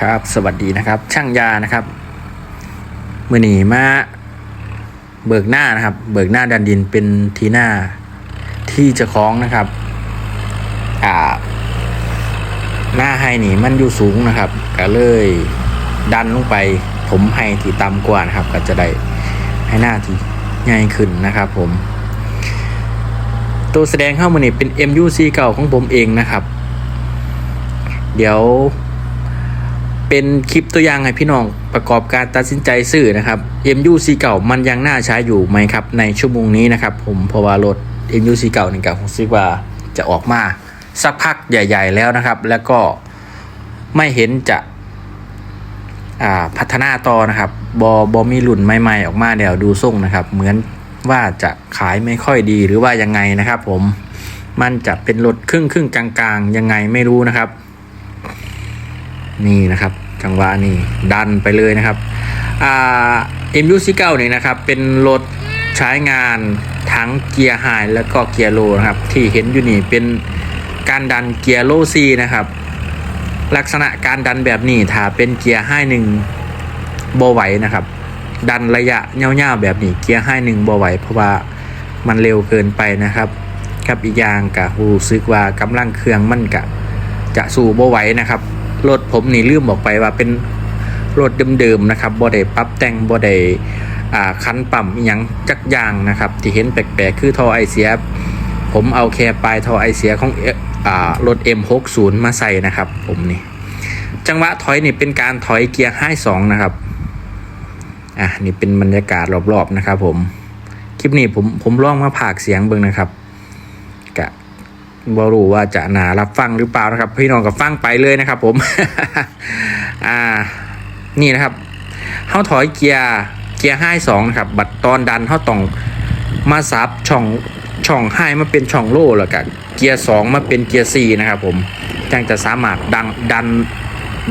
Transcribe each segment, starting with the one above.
ครับสวัสดีนะครับ ช่างยานะครับมือหนีมาเบิกหน้านะครับ เบิกหน้าดันดินเป็นทีหน้าที่จะคล้องนะครับอ่าหน้าให้หนีมันอยู่สูงนะครับ ก็เลยดันลงไปผมให้ที่ต่ำกว่านะครับ ก็จะได้ให้หน้าที่ใหญ่ขึ้นนะครับผม ตัวแสดงเข้ามานี่เป็น MUC เก่าของผมเองนะครับ เดี๋ยว เป็นคลิปตัวอย่างให้พี่น้องประกอบการตัดสินใจซื้อนะครับ MUC เก่ามันยังน่าใช้อยู่ไหมครับ ในชั่วโมงนี้นะครับ ผมเพราะว่ารถ MUC เก่าหนี่งกับผมคิดว่าจะออกมาสักพักใหญ่ ๆ แล้วนะครับ แล้วก็ไม่เห็นจะอ่าพัฒนาต่อนะครับบอบอมีรุ่นใหม่ๆออกมาเดี๋ยวดูส่งนะครับ เหมือนว่าจะขายไม่ค่อยดีหรือว่ายังไงนะครับ ผมมันจะเป็นรถครึ่งครึ่งๆกลางๆ ยังไงไม่รู้นะครับ นี่นะครับจังหวะนี่ดันไปเลยนะครับอ่า MU49 นี่นะครับเป็นรถใช้งานทั้งเกียร์ไฮแล้วก็เกียร์โลนะครับที่เห็นอยู่นี่เป็นการดันเกียร์โลซีนะครับลักษณะการดันแบบนี้ถ้าเป็นเกียร์ไฮหนึ่งโบไหวนะครับ ดันระยะเง่าๆแบบนี้เกียร์ไฮหนึ่งโบไหวเพราะว่ามันเร็วเกินไปนะครับกับอีกอย่างกะรู้สึกว่ากำลังเครื่องมันกะจะสู่โบไหวนะครับ รถผมนี่ลืมบอกไปว่าเป็นรถเดิมๆนะครับบ่ได้ปรับแต่งบ่ได้อ่าคันปั่มอหยังจักอย่างนะครับ ที่เห็นแปลกๆ คือท่อไอเสีย ผมเอาแค่ปลายท่อไอเสียของเออ่ารถ M60 มาใส่นะครับผมนี่ จังหวะถอยนี่เป็นการถอยเกียร์ให้สองนะครับ อะนี่เป็นบรรยากาศรอบๆนะครับผม คลิปนี้ผมผมลองมาผากเสียงเบิ่งนะครับ บรู้ว่าจะหนารับฟังหรือเปล่านะครับ พี่น้องกับฟังไปเลยนะครับ ผม อ่า นี่นะครับเข้าถอยเกียร์เกียร์ห้าสองนะครับ บัดตอนดันเข้าต้องมาซับช่องช่องห้มาเป็นช่องโล่แล้วกันเกียร์สองมาเป็นเกียร์สี่นะครับ ผมจังจะสามารถดังดัน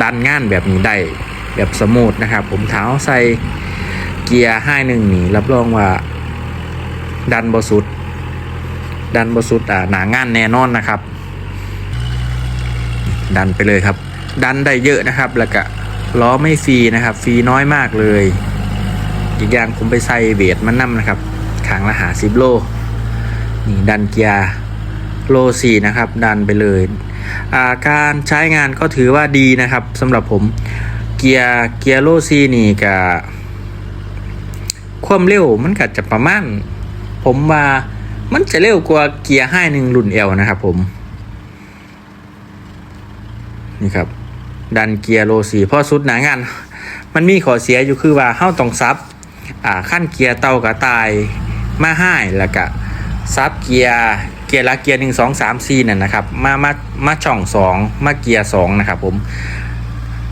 ดันงานแบบนี้ได้แบบสมูทนะครับ ผมเท้าใส่เกียร์ห้าหนึ่งนี่รับรองว่าดันบสุด ดันบสุดอ่าหนางานแน่นอนนะครับ ดันไปเลยครับ ดันได้เยอะนะครับ แล้วก็ล้อไม่ฟรีนะครับฟรีน้อยมากเลย อีกอย่างผมไปใส่เวทมันนั่นะครับขางละหาสิบโลนี่ดันเกียร์โลสี่นะครับ ดันไปเลยาการใช้งานก็ถือว่าดีนะครับสำหรับผมเกียร์เกียร์โลซีนี่กับความเร็วมันก็จะประมาณผมว่า มันจะเร็วกว่าเกียร์ห้าหนึ่งรุ่นเอลนะครับผม นี่ครับ ดันเกียร์โลสีพราะสุดหนางาน มันมีข้อเสียอยู่คือว่าเฮ้าต้องซับอ่าขั้นเกียร์เตากระตายมาให้แล้วก็ซับเกียร์เกียร์ละเกียร์หนึ่งสองสามสี่นั่นนะครับ มามามาช่องสองมาเกียร์สองนะครับผม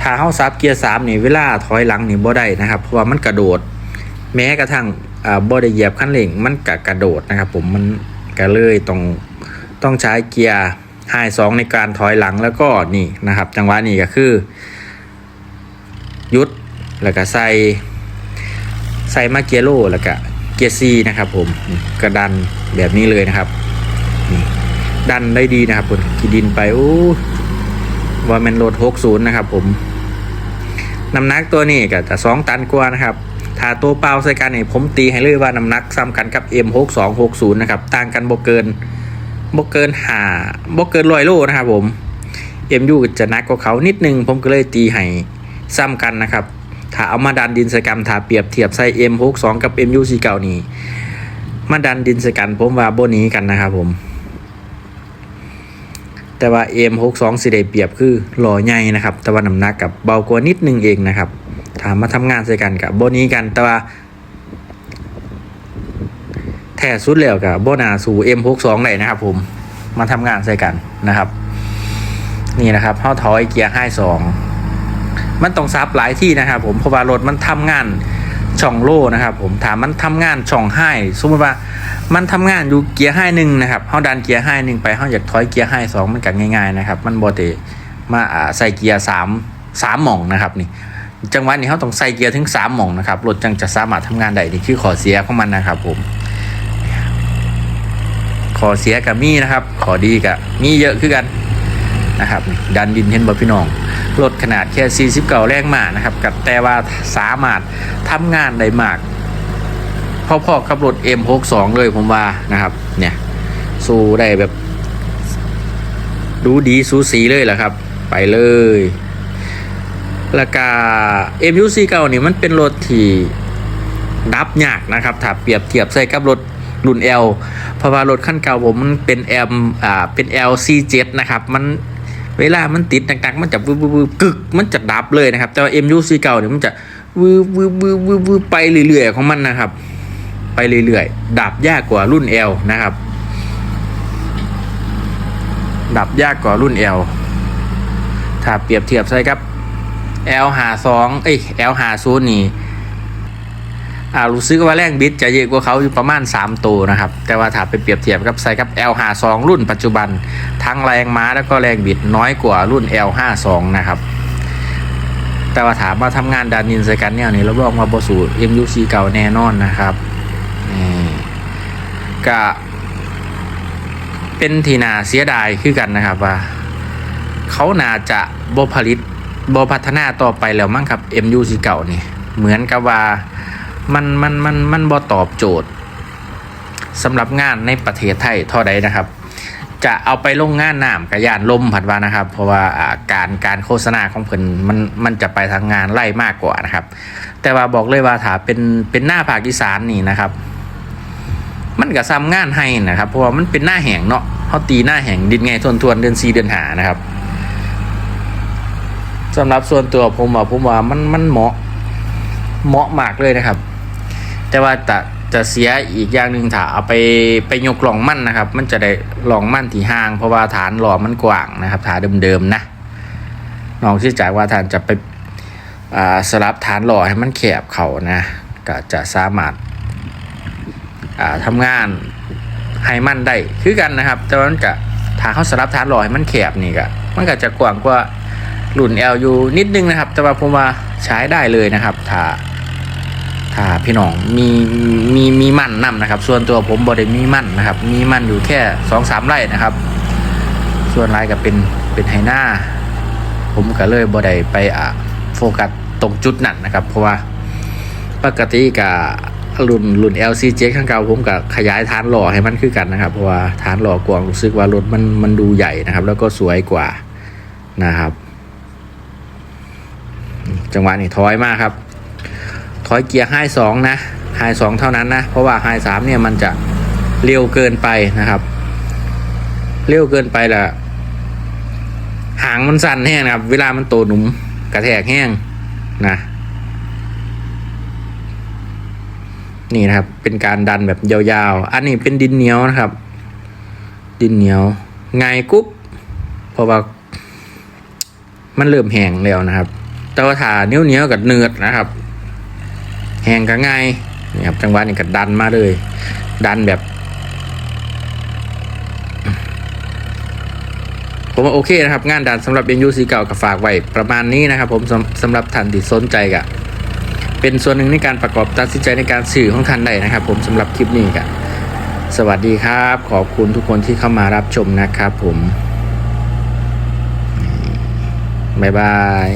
ถ้าเฮ้าซับเกียร์สามนี่เวลาถอยหลังนี่บ่ได้นะครับ เพราะว่ามันกระโดด แม้กระทั่ง บ่ได้เหยียบคันเร่งมันกะกระโดดนะครับ ผมมันก็เลยต้องต้องใช้เกียร์ไฮสองในการถอยหลังแล้วก็นี่นะครับ จังหวะนี้ก็คือ ยุดแล้วก็ใส่ใส่มาเกียร์โลแล้วก็เกียร์ซีนะครับ ผมกระดันแบบนี้เลยนะครับดันได้ดีนะครับผมขี่ดินไปโอ้ว่ามันรถหกศูนย์นะครับ ผมน้ำหนักตัวนี้ก็จะสองตันกว่านะครับ ถ้าตัวเปล่าใส่กันเนี่ยผมตีให้เลยว่าน้ำหนักซ้ำกันกับ M6260 นะครับต่างกันบ่เกินบ่เกินหาบ่เกินร้อยโลนะครับผม MU จะนักกว่าเขานิดนึงผมก็เลยตีให้ซ้ำกันนะครับถ้าเอามาดันดินใส่กันถ้าเปรียบเทียบใส่ M62 กับ MU49 นี่มาดันดินใส่กันผมว่าบ่หนี้กันนะครับผม แต่ว่า M62 สิได้เปรียบคือหล่อใหญ่นะครับ แต่ว่าน้ำหนักกับเบากว่านิดนึงเองนะครับ ถามมาทำงานใส่กันกับโบนี้กันแต่ว่าแท้สุดแล้วกับโบนาสู่ M62 ไหนนะครับ ผมมาทำงานใส่กันนะครับ นี่นะครับเข้าถอยเกียร์ให้สองมันต้องซับหลายที่นะครับ ผมเพราะว่ารถมันทำงานช่องโล่นะครับผมถามมันทำงานช่องให้สมมติว่ามันทำงานอยู่เกียร์ให้หนึ่งนะครับเขาดันเกียร์ให้หนึ่งไปเขาอยากถอยเกียร์ให้สองมันกันง่ายๆนะครับ มันบอเตมาใส่เกียร์สามสามหม่องนะครับนี่ จังหวะนี้เขาต้องใส่เกียร์ถึงสามหม่องนะครับรถจังจะสามารถทำงานได้นี่คือขอเสียของมันนะครับ ผม ขอเสียกับมีนะครับ ขอดีกับมีเยอะคือกันนะครับ ดันดินเห็นบ่พี่น้องรถขนาดแค่49แรงม้านะครับกับแต่ว่าสามารถทำงานได้มากพอๆกับรถ M62 เลยผมว่านะครับ เนี่ยสู้ได้แบบ ดูดีสูสีเลยแหละครับ ไปเลย แล้วก็ MUC เก่านี่มันเป็นรถที่ดับยากนะครับถ้าเปรียบเทียบใส่กับรถรุ่น L เพราะว่ารถขั้นเก่าผมมันเป็น M อ่าเป็น LC7 นะครับ มันเวลามันติดต่างๆ มันจะวืบวืบวืบกึกมันจะดับเลยนะครับ แต่ว่า MUC เก่าเนี่ยมันจะวืบวืบวืบวืบวืบไปเรื่อยๆของมันนะครับ ไปเรื่อยๆดับยากกว่ารุ่น L นะครับ ดับยากกว่ารุ่น L ถ้าเปรียบเทียบใส่กับ L หาสองเอ้ย L หาศูนย์นี่อ่ารู้สึกว่าแรงบิดจะเยอะกว่าเขาอยู่ประมาณ 3 ตัวนะครับ แต่ว่าถ้าไปเปรียบเทียบกับใส่กับ L หาสองรุ่นปัจจุบัน ทั้งแรงม้าแล้วก็แรงบิดน้อยกว่ารุ่น L ห้าสองนะครับ แต่ว่าถามว่าทำงานดานินใส่กันเนี่ยนี่รับรองว่าบสู MUC เก่าแน่นอนนะครับนี่ก็เป็นทีนาเสียดายคือกันนะครับว่า เขาน่าจะบผลิต บพัฒนาต่อไปแล้วมั้งครับ MUC เก่านี่ เหมือนกับว่ามันมันมันมันบ่ตอบโจทย์สำหรับงานในประเทศไทยเท่าใดนะครับ จะเอาไปลงงานน้ำกับยานลมผัดว่านะครับ เพราะว่าการการโฆษณาของเพิ่นมันมันจะไปทางงานไล่มากกว่านะครับ แต่ว่าบอกเลยว่าถ้าเป็นเป็นหน้าภาคอีสานนี่นะครับ มันก็ซ้ำงานให้นะครับ เพราะว่ามันเป็นหน้าแห่งเนาะเขาตีหน้าแห่งดินไงทวนทวนเดือนซีเดือนหานะครับ สำหรับส่วนตัวผมว่าผมว่ามันมันเหมาะเหมาะมากเลยนะครับ แต่ว่าจะจะเสียอีกอย่างหนึ่งถ้าเอาไปไปยกหล่องมั่นนะครับ มันจะได้หล่องมั่นที่ห่าง เพราะว่าฐานหล่อมันกว้างนะครับฐานเดิมๆนะนอกจากว่าฐานจะไปอ่าสลับฐานหล่อให้มันแคบเขานะก็จะสามารถอ่าทำงานให้มันได้คือกันนะครับ แต่ว่ามันก็ถ้าเขาสลับฐานหล่อให้มันแคบนี่ก็มันก็จะกว้างกว่า รุ่น L อยู่นิดนึงนะครับ แต่ว่าผมว่าใช้ได้เลยนะครับถ้าถ้าพี่น้องมีมีมีมั่นนำนะครับ ส่วนตัวผมบอได้มีมั่นนะครับ มีมั่นอยู่แค่สองสามไร่นะครับ ส่วนไร่ก็เป็นเป็นไฮหน้าผมก็เลยบอได้ไปอะโฟกัสตรงจุดนั้นนะครับ เพราะว่าปกติกับรุ่นรุ่น LCJ ข้างเก่าผมกับขยายฐานหล่อให้มันคือกันนะครับ เพราะว่าฐานหล่อกวางรู้สึกว่ารถมันมันดูใหญ่นะครับ แล้วก็สวยกว่านะครับ จังหวะนี้ถอยมากครับ ถอยเกียร์ไฮสองนะไฮสองเท่านั้นนะ เพราะว่าไฮสามเนี่ยมันจะเร็วเกินไปนะครับ เร็วเกินไปละหางมันสั่นแห้งนะครับ เวลามันโตหนุ่มกระแทกแห้งนะนี่นะครับ เป็นการดันแบบยาวๆ อันนี้เป็นดินเหนียวนะครับ ดินเหนียวไงกุ๊บเพราะว่ามันเริ่มแห้งแล้วนะครับ แต่ว่าถาเนี้ยวเนี้ยวกับเนือดนะครับ แห้งก็ง่ายนี่ครับจังหวะนี้ก็ดันมาเลย ดันแบบ ผมว่าโอเคนะครับ งานดันสำหรับเอ็นยูซีเก่ากับฝากไว้ประมาณนี้นะครับ ผมสำสำหรับท่านที่สนใจกะเป็นส่วนหนึ่งในการประกอบตัดสินใจในการสื่อของท่านได้นะครับ ผมสำหรับคลิปนี้กะสวัสดีครับ ขอบคุณทุกคนที่เข้ามารับชมนะครับผม บ๊ายบาย